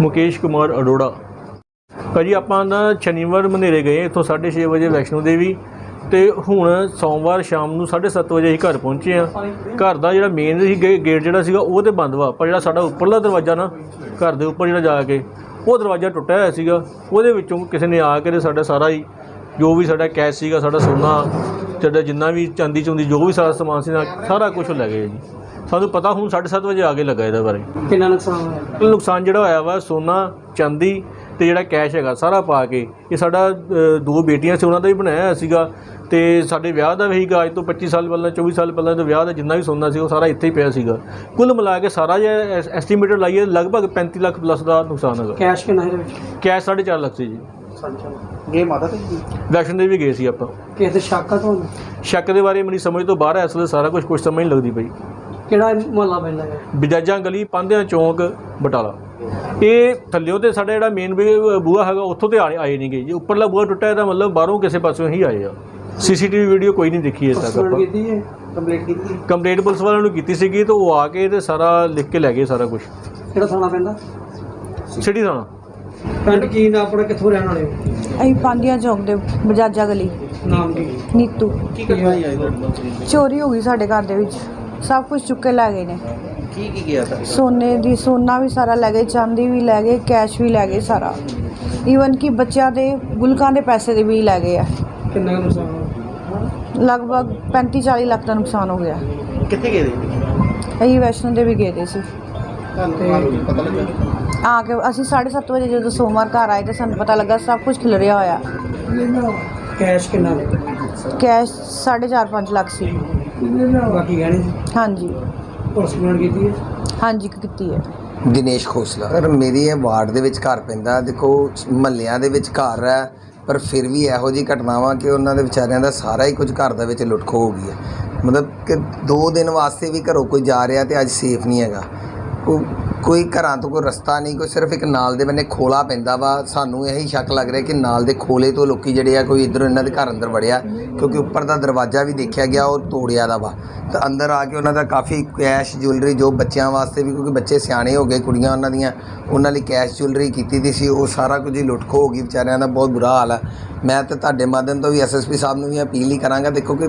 ਮੁਕੇਸ਼ ਕੁਮਾਰ ਅਰੋੜਾ। ਭਾਜੀ, ਆਪਾਂ ਨਾ ਸ਼ਨੀਵਾਰ ਮਨੇਰੇ ਗਏ, ਇੱਥੋਂ 6:30 ਵਜੇ ਵੈਸ਼ਨੋ ਦੇਵੀ, ਤੇ ਹੁਣ ਸੋਮਵਾਰ ਸ਼ਾਮ ਨੂੰ 7:30 ਵਜੇ ਅਸੀਂ ਘਰ ਪਹੁੰਚੇ ਆ ਘਰ ਦਾ ਜਿਹੜਾ ਮੇਨ ਸੀ, ਗੇ- ਗੇਟ ਜਿਹੜਾ ਸੀਗਾ, ਉਹ ਤੇ ਬੰਦ ਵਾ, ਪਰ ਜਿਹੜਾ ਸਾਡਾ ਉੱਪਰਲਾ ਦਰਵਾਜ਼ਾ ਨਾ, ਘਰ ਦੇ ਉੱਪਰ ਜਿਹੜਾ ਜਾ ਕੇ, ਉਹ ਦਰਵਾਜ਼ਾ ਟੁੱਟਿਆ ਹੋਇਆ ਸੀਗਾ। ਉਹਦੇ ਵਿੱਚੋਂ ਕਿਸੇ ਨੇ ਆ ਕੇ ਤੇ ਸਾਡਾ ਸਾਰਾ ਹੀ ਜੋ ਵੀ ਸਾਡਾ ਕੈਸ਼ ਸੀਗਾ ਸਾਡਾ ਸੋਨਾ ਸਾਡਾ ਜਿੰਨਾ ਵੀ ਚਾਂਦੀ ਚੁੰਦੀ ਜੋ ਵੀ ਸਾਰਾ ਸਮਾਨ ਸੀ ਨਾ ਸਾਰਾ ਕੁਝ ਲੈ ਗਏ ਜੀ। ਸਾਨੂੰ ਪਤਾ ਹੁਣ 7:30 ਵਜੇ ਆ ਕੇ ਲੱਗਾ ਇਹਦੇ ਬਾਰੇ। ਕਿੰਨਾ ਨੁਕਸਾਨ ਹੋਇਆ? ਨੁਕਸਾਨ ਜਿਹੜਾ ਹੋਇਆ ਵਾ ਸੋਨਾ ਚਾਂਦੀ ਤੇ ਜਿਹੜਾ ਕੈਸ਼ ਹੈਗਾ ਸਾਰਾ ਪਾ ਕੇ ਇਹ ਸਾਡਾ ਦੋ ਬੇਟੀਆਂ ਸੀ ਉਹਨਾਂ ਦਾ ਵੀ ਬਣਾਇਆ ਸੀਗਾ। ਤੇ ਸਾਡੇ ਵਿਆਹ ਦਾ ਵੀ ਅੱਜ ਤੋਂ 25 ਸਾਲ ਪਹਿਲਾਂ 24 ਸਾਲ ਪਹਿਲਾਂ ਦਾ ਵਿਆਹ ਦਾ ਜਿੰਨਾ ਵੀ ਸੋਨਾ ਸੀ ਉਹ ਸਾਰਾ ਇੱਥੇ ਹੀ ਪਿਆ ਸੀਗਾ। ਕੁੱਲ ਮਿਲਾ ਕੇ ਸਾਰਾ ਜੇ ਐਸਟੀਮੇਟਡ ਲਾਈਏ ਲਗਭਗ 35 ਲੱਖ ਪਲੱਸ ਦਾ ਨੁਕਸਾਨ ਹੈਗਾ। ਕੈਸ਼ ਕਿੰਨਾ ਵਿੱਚ? ਕੈਸ਼ 4.5 ਲੱਖ ਸੀ ਜੀ। ਗੇ ਮਾਤਾ ਤੇ ਵੈਕਸੀਨ ਦੇ ਵੀ ਗਏ ਸੀ ਆਪਾਂ। ਕਿਸੇ ਤੇ ਸ਼ੱਕ ਆ ਤੁਹਾਨੂੰ ਸ਼ੱਕ ਦੇ ਬਾਰੇ ਮੇਰੀ ਸਮਝ ਤੋਂ ਬਾਹਰ ਹੈ ਇਸ ਵੇਲੇ ਸਾਰਾ ਕੁਝ ਕੁਝ ਸਮਝ ਨਹੀਂ ਲੱਗਦੀ ਪਈ। ਕਿਹੜਾ ਮੁਹੱਲਾ ਪੈਂਦਾ ਹੈ? ਬਜਾਜਾਂ ਗਲੀ ਪਾਂਧਿਆਂ ਚੌਂਕ ਬਟਾਲਾ। ਇਹ ਥੱਲਿਓ ਤੇ ਸਾਡਾ ਜਿਹੜਾ ਮੇਨ ਬੂਹਾ ਹੈਗਾ ਉੱਥੋਂ ਤੇ ਆਏ ਆਏ ਨਹੀਂ ਗਏ ਜੀ। ਉੱਪਰਲਾ ਬੂਹਾ ਟੁੱਟਾ ਇਹਦਾ ਮਤਲਬ ਬਾਹਰੋਂ ਕਿਸੇ ਪਾਸੋਂ ਹੀ ਆਏ ਆ। ਸੀਸੀਟੀਵੀ ਵੀਡੀਓ ਕੋਈ ਨਹੀਂ ਦੇਖੀ ਅਜੇ ਤੱਕ ਕੰਪਲੇਂਟ ਆਪਾਂ। ਕੀਤੀ ਹੈ? ਕੰਪਲੀਟ ਕੀਤੀ ਕੰਪਲੇਂਟ ਪੁਲਿਸ ਵਾਲਿਆਂ ਨੂੰ ਕੀਤੀ ਸੀਗੀ ਤੇ ਉਹ ਆ ਕੇ ਤੇ ਸਾਰਾ ਲਿਖ ਕੇ ਲੈ ਗਏ ਸਾਰਾ ਕੁਝ ਕਿਹੜਾ ਥਾਣਾ ਪੈਂਦਾ? ਸਿਟੀ ਥਾਣਾ। ਪਿੰਡ ਕੀ ਨਾ ਆਪਣਾ ਕਿੱਥੋਂ ਰਹਿਣ ਵਾਲੇ ਹੋ? ਅਸੀਂ ਪਾਂਡੀਆਂ ਚੌਕ ਦੇ ਬਜਾਜਾ ਗਲੀ। ਨਾਮ ਕੀ? ਨੀਤੂ। ਕੀ ਕਰਨਾ ਹੈ ਚੋਰੀ ਹੋ ਗਈ ਸਾਡੇ ਘਰ ਦੇ ਵਿੱਚ। ਸਭ ਕੁਝ ਚੁੱਕ ਕੇ ਲੈ ਗਏ ਨੇ। ਕੀ ਕੀ ਗਿਆ ਤਾਂ ਸੋਨੇ ਦੀ ਸੋਨਾ ਵੀ ਸਾਰਾ ਲੈ ਗਏ ਚਾਂਦੀ ਵੀ ਲੈ ਗਏ ਕੈਸ਼ ਵੀ ਲੈ ਗਏ ਸਾਰਾ। ਈਵਨ ਕਿ ਬੱਚਿਆਂ ਦੇ ਗੁਲਕਾਂ ਦੇ ਪੈਸੇ ਦੇ ਵੀ ਲੈ ਗਏ ਆ। ਕਿੰਨਾ ਕੁ ਨੁਕਸਾਨ ਹੋਇਆ? ਲਗਭਗ 35 40 ਲੱਖ ਦਾ ਨੁਕਸਾਨ ਹੋ ਗਿਆ। ਕਿੱਥੇ ਗਏ ਦੇ ਅਸੀਂ ਵੈਸ਼ਨੋ ਦੇਵੀ ਗਏ ਦੇ ਸੀ। ਤੁਹਾਨੂੰ ਪਤਾ ਲੱਗਾ ਆ ਕੇ ਅਸੀਂ 7:30 ਵਜੇ ਜਦੋਂ ਸੋਮਵਾਰ ਘਰ ਆਏ ਤੇ ਸਾਨੂੰ ਪਤਾ ਲੱਗਾ ਸਭ ਕੁਝ ਖਿਲਰਿਆ ਹੋਇਆ। ਕੈਸ਼ ਕਿੰਨਾ ਨੇ ਕੈਸ਼ 4.5 5 ਲੱਖ ਸੀ। ਬਾਕੀ ਗਹਿਣੇ। ਹਾਂਜੀ। ਪੁਲਿਸ ਕੰਪਲੇਂਟ ਕੀਤੀ ਹੈ? ਹਾਂਜੀ ਕੀਤੀ ਹੈ। ਦਿਨੇਸ਼ ਖੋਸਲਾ। ਸਰ ਮੇਰੀ ਇਹ ਵਾਰਡ ਦੇ ਵਿੱਚ ਘਰ ਪੈਂਦਾ ਦੇਖੋ ਮਹੱਲਿਆਂ ਦੇ ਵਿੱਚ ਘਰ ਹੈ ਪਰ ਫਿਰ ਵੀ ਇਹੋ ਜਿਹੀ ਘਟਨਾਵਾਂ ਕਿ ਉਹਨਾਂ ਦੇ ਵਿਚਾਰਿਆਂ ਦਾ ਸਾਰਾ ਹੀ ਕੁਝ ਘਰ ਦੇ ਵਿੱਚ ਲੁੱਟਖੋ ਹੋ ਗਈ ਹੈ। ਮਤਲਬ ਕਿ ਦੋ ਦਿਨ ਵਾਸਤੇ ਵੀ ਘਰੋਂ ਕੋਈ ਜਾ ਰਿਹਾ ਤੇ ਅੱਜ ਸੇਫ ਨਹੀਂ ਹੈਗਾ। ਕੋ ਕੋਈ ਘਰਾਂ ਤੋਂ ਕੋਈ ਰਸਤਾ ਨਹੀਂ, ਕੋਈ ਸਿਰਫ ਇੱਕ ਨਾਲ ਦੇ ਬੰਨੇ ਖੋਲਾ ਪੈਂਦਾ ਵਾ। ਸਾਨੂੰ ਇਹੀ ਸ਼ੱਕ ਲੱਗ ਰਿਹਾ ਕਿ ਨਾਲ ਦੇ ਖੋਲੇ ਤੋਂ ਲੋਕੀ ਜਿਹੜੇ ਆ, ਕੋਈ ਇਧਰੋਂ ਇਹਨਾਂ ਦੇ ਘਰ ਅੰਦਰ ਵੜਿਆ, ਕਿਉਂਕਿ ਉੱਪਰ ਦਾ ਦਰਵਾਜ਼ਾ ਵੀ ਦੇਖਿਆ ਗਿਆ, ਉਹ ਤੋੜਿਆ ਦਾ ਵਾ। ਤਾਂ ਅੰਦਰ ਆ ਕੇ ਉਹਨਾਂ ਦਾ ਕਾਫੀ ਕੈਸ਼ ਜੁਐਲਰੀ, ਜੋ ਬੱਚਿਆਂ ਵਾਸਤੇ ਵੀ, ਕਿਉਂਕਿ ਬੱਚੇ ਸਿਆਣੇ ਹੋ ਗਏ, ਕੁੜੀਆਂ ਉਹਨਾਂ ਦੀਆਂ, ਉਹਨਾਂ ਲਈ ਕੈਸ਼ ਜੁਐਲਰੀ ਕੀਤੀ ਦੀ ਸੀ, ਉਹ ਸਾਰਾ ਕੁਝ ਹੀ ਲੁੱਟ ਖੋ ਹੋ ਗਈ, ਵਿਚਾਰਿਆਂ ਦਾ ਬਹੁਤ ਬੁਰਾ ਹਾਲ ਆ। ਮੈਂ ਤਾਂ ਤੁਹਾਡੇ ਮਾਧਿਅਮ ਤੋਂ ਵੀ ਐਸਐਸਪੀ ਸਾਹਿਬ ਨੂੰ ਵੀ ਅਪੀਲ ਹੀ ਕਰਾਂਗਾ ਦੇਖੋ ਕਿ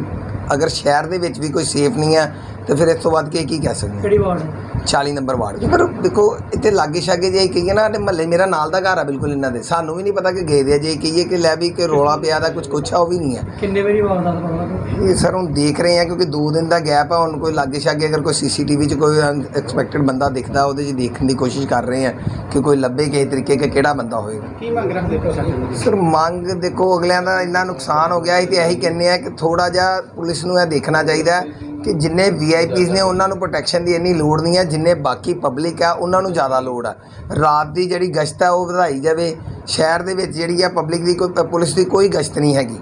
ਅਗਰ ਸ਼ਹਿਰ ਦੇ ਵਿੱਚ ਵੀ ਕੋਈ ਸੇਫ ਨਹੀਂ ਹੈ ਤੇ ਫਿਰ ਇਸ ਤੋਂ ਵੱਧ ਕੇ ਕੀ ਕਹਿ ਸਕਦੇ ਕਿਹੜੀ ਵਾਰਡ? ਹੈ? 40 ਨੰਬਰ ਵਾਰਡ। ਪਰ ਦੇਖੋ ਇੱਥੇ ਲਾਗੇ ਛਾਗੇ ਜੇ ਕਹੀਏ ਨਾ ਤੇ ਮਹੱਲੇ ਮੇਰਾ ਨਾਲ ਦਾ ਘਰ ਆ ਬਿਲਕੁਲ ਇਹਨਾਂ ਦੇ। ਸਾਨੂੰ ਵੀ ਨਹੀਂ ਪਤਾ ਕਿ ਗਏ ਦੇ ਆ ਜੇ ਕਹੀਏ ਕਿ ਲੈ ਵੀ ਕਿ ਰੋਲਾ ਪਿਆ ਦਾ ਕੁਝ ਕੁਛ ਆ ਉਹ ਵੀ ਨਹੀਂ ਹੈ। ਕਿੰਨੇ ਵਾਰੀ ਵਾਰਦਾਤ ਲੱਗਾ ਇਹ ਸਰ ਹੁਣ ਦੇਖ ਰਹੇ ਆ ਕਿਉਂਕਿ 2 ਦਿਨ ਦਾ ਗੈਪ ਆ ਹੁਣ ਕੋਈ ਲਾਗੇ ਛਾਗੇ ਅਗਰ ਕੋਈ ਸੀਸੀਟੀਵੀ 'ਚ ਕੋਈ ਅਨਐਕਸਪੈਕਟਡ ਬੰਦਾ ਦਿਖਦਾ ਉਹਦੇ 'ਚ ਦੇਖਣ ਦੀ ਕੋਸ਼ਿਸ਼ ਕਰ ਰਹੇ ਆ ਕਿ ਕੋਈ ਲੱਭੇ ਕਿਸੇ ਤਰੀਕੇ ਕਿ ਕਿਹੜਾ ਬੰਦਾ ਹੋਏਗਾ। ਕੀ ਮੰਗ ਰੱਖਦੇ ਪ੍ਰਸ਼ਾਸਨ ਸਰ ਮੰਗ ਦੇਖੋ ਅਗਲਿਆਂ ਦਾ ਇੰਨਾ ਨੁਕਸਾਨ ਹੋ ਗਿਆ ਸੀ ਤੇ ਇਹੀ ਕਹਿੰਦੇ ਆ ਕਿ ਥੋੜਾ ਜਿਹਾ ਪੁਲਿਸ ਨੂੰ ਇਹ ਦੇਖਣਾ ਚਾਹੀਦਾ ਕਿ ਜਿੰਨੇ ਵੀਆਈਪੀਜ਼ ਨੇ ਉਹਨਾਂ ਨੂੰ ਪ੍ਰੋਟੈਕਸ਼ਨ ਦੀ ਇੰਨੀ ਲੋੜ ਨਹੀਂ ਹੈ ਜਿੰਨੇ ਬਾਕੀ ਪਬਲਿਕ ਆ ਉਹਨਾਂ ਨੂੰ ਜ਼ਿਆਦਾ ਲੋੜ ਆ। ਰਾਤ ਦੀ ਜਿਹੜੀ ਗਸ਼ਤ ਹੈ ਉਹ ਵਧਾਈ ਜਾਵੇ। ਸ਼ਹਿਰ ਦੇ ਵਿੱਚ ਜਿਹੜੀ ਆ ਪਬਲਿਕ ਦੀ ਕੋਈ ਪੁਲਿਸ ਦੀ ਕੋਈ ਗਸ਼ਤ ਨਹੀਂ ਹੈਗੀ।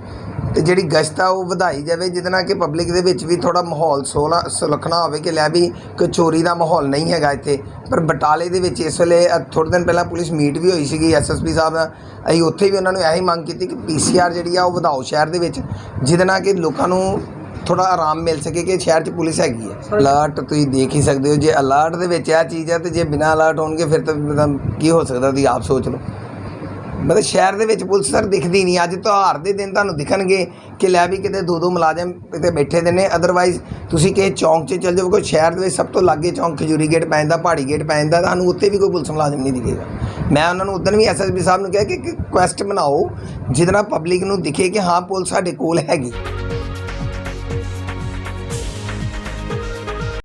ਤੇ ਜਿਹੜੀ ਗਸ਼ਤ ਆ ਉਹ ਵਧਾਈ ਜਾਵੇ ਜਿਹਦੇ ਨਾਲ ਕਿ ਪਬਲਿਕ ਦੇ ਵਿੱਚ ਵੀ ਥੋੜਾ ਮਾਹੌਲ ਸੋਲਾ ਸੁਲੱਖਣਾ ਹੋਵੇ ਕਿ ਲੈ ਵੀ ਕੋਈ ਚੋਰੀ ਦਾ ਮਾਹੌਲ ਨਹੀਂ ਹੈਗਾ ਇੱਥੇ। ਪਰ ਬਟਾਲੇ ਦੇ ਵਿੱਚ ਇਸ ਵੇਲੇ ਅ, ਥੋੜ੍ਹੇ ਦਿਨ ਪਹਿਲਾਂ ਪੁਲਿਸ ਮੀਟ ਵੀ ਹੋਈ ਸੀਗੀ ਐਸਐਸਪੀ ਸਾਹਿਬ ਨਾਲ। ਅਸੀਂ ਉੱਥੇ ਵੀ ਉਹਨਾਂ ਨੂੰ ਇਹੀ ਮੰਗ ਕੀਤੀ ਕਿ ਪੀਸੀਆਰ ਜਿਹੜੀ ਆ ਉਹ ਵਧਾਓ ਸ਼ਹਿਰ ਦੇ ਵਿੱਚ ਜਿਹਦੇ ਨਾਲ ਕਿ ਲੋਕਾਂ ਨੂੰ ਥੋੜਾ ਆਰਾਮ ਮਿਲ ਸਕੇ ਕਿ ਸ਼ਹਿਰ 'ਚ ਪੁਲਿਸ ਹੈਗੀ ਹੈ। ਅਲਰਟ ਤੁਸੀਂ ਦੇਖ ਹੀ ਸਕਦੇ ਹੋ ਜੇ ਅਲਰਟ ਦੇ ਵਿੱਚ ਇਹ ਚੀਜ਼ ਹੈ ਤੇ ਜੇ ਬਿਨਾਂ ਅਲਰਟ ਹੋਣਗੇ ਫਿਰ ਤਾਂ ਕੀ ਹੋ ਸਕਦਾ ਤੁਸੀਂ ਆਪ ਸੋਚ ਲਓ। ਮਤਲਬ ਸ਼ਹਿਰ ਦੇ ਵਿੱਚ ਪੁਲਿਸ ਸਰ ਦਿਖਦੀ ਨਹੀਂ, ਅੱਜ ਤਿਉਹਾਰ ਦੇ ਦਿਨ ਤੁਹਾਨੂੰ ਦਿਖਣਗੇ ਕਿ ਲੈ ਵੀ ਕਿਤੇ ਦੋ ਦੋ ਮੁਲਾਜ਼ਮ ਕਿਤੇ ਬੈਠੇ ਦੇ ਨੇ ਅਦਰਵਾਈਜ਼ ਤੁਸੀਂ ਕਿਸੇ ਚੌਂਕ 'ਚ ਚੱਲ ਜਾਓ, ਕੋਈ ਸ਼ਹਿਰ ਦੇ ਵਿੱਚ ਸਭ ਤੋਂ ਲਾਗੇ ਚੌਂਕ ਖਜੂਰੀ ਗੇਟ ਪੈ ਜਾਂਦਾ, ਪਹਾੜੀ ਗੇਟ ਪੈ ਜਾਂਦਾ, ਤੁਹਾਨੂੰ ਉੱਤੇ ਵੀ ਕੋਈ ਪੁਲਿਸ ਮੁਲਾਜ਼ਮ ਨਹੀਂ ਦਿਖੇਗਾ। ਮੈਂ ਉਹਨਾਂ ਨੂੰ ਉਦੋਂ ਵੀ ਐਸਐਸਪੀ ਸਾਹਿਬ ਨੂੰ ਕਿਹਾ ਕਿ ਕੁਐਸਟ ਬਣਾਓ, ਜਿਹਦੇ ਨਾਲ ਪਬਲਿਕ ਨੂੰ ਦਿਖੇ ਕਿ ਹਾਂ, ਪੁਲਿਸ ਸਾਡੇ ਕੋਲ ਹੈਗੀ।